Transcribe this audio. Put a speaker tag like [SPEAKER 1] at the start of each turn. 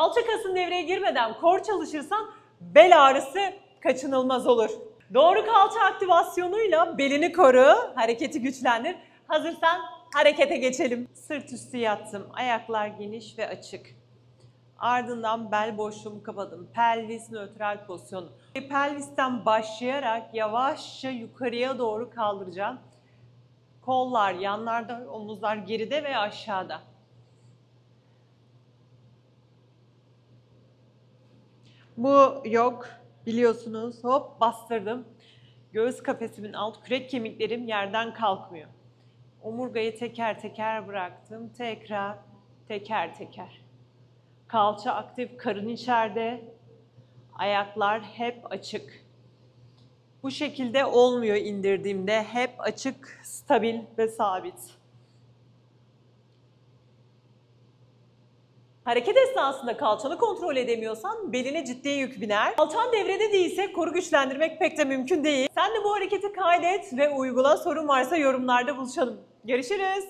[SPEAKER 1] Kalça kasın devreye girmeden kor çalışırsan bel ağrısı kaçınılmaz olur. Doğru kalça aktivasyonuyla belini koru, hareketi güçlendir. Hazırsan harekete geçelim. Sırt üstü yattım, ayaklar geniş ve açık. Ardından bel boşluğumu kapadım. Pelvis nötral pozisyonu. Pelvisten başlayarak yavaşça yukarıya doğru kaldıracağım. Kollar yanlarda, omuzlar geride ve aşağıda. Bu yok biliyorsunuz. Hop bastırdım. Göğüs kafesimin alt kürek kemiklerim yerden kalkmıyor. Omurgayı teker teker bıraktım. Tekrar teker teker. Kalça aktif, karın içeride. Ayaklar hep açık. Bu şekilde olmuyor indirdiğimde. Hep açık, stabil ve sabit. Hareket esnasında kalçanı kontrol edemiyorsan beline ciddi yük biner. Kalçan devrede değilse koru güçlendirmek pek de mümkün değil. Sen de bu hareketi kaydet ve uygula. Sorun varsa yorumlarda buluşalım. Görüşürüz.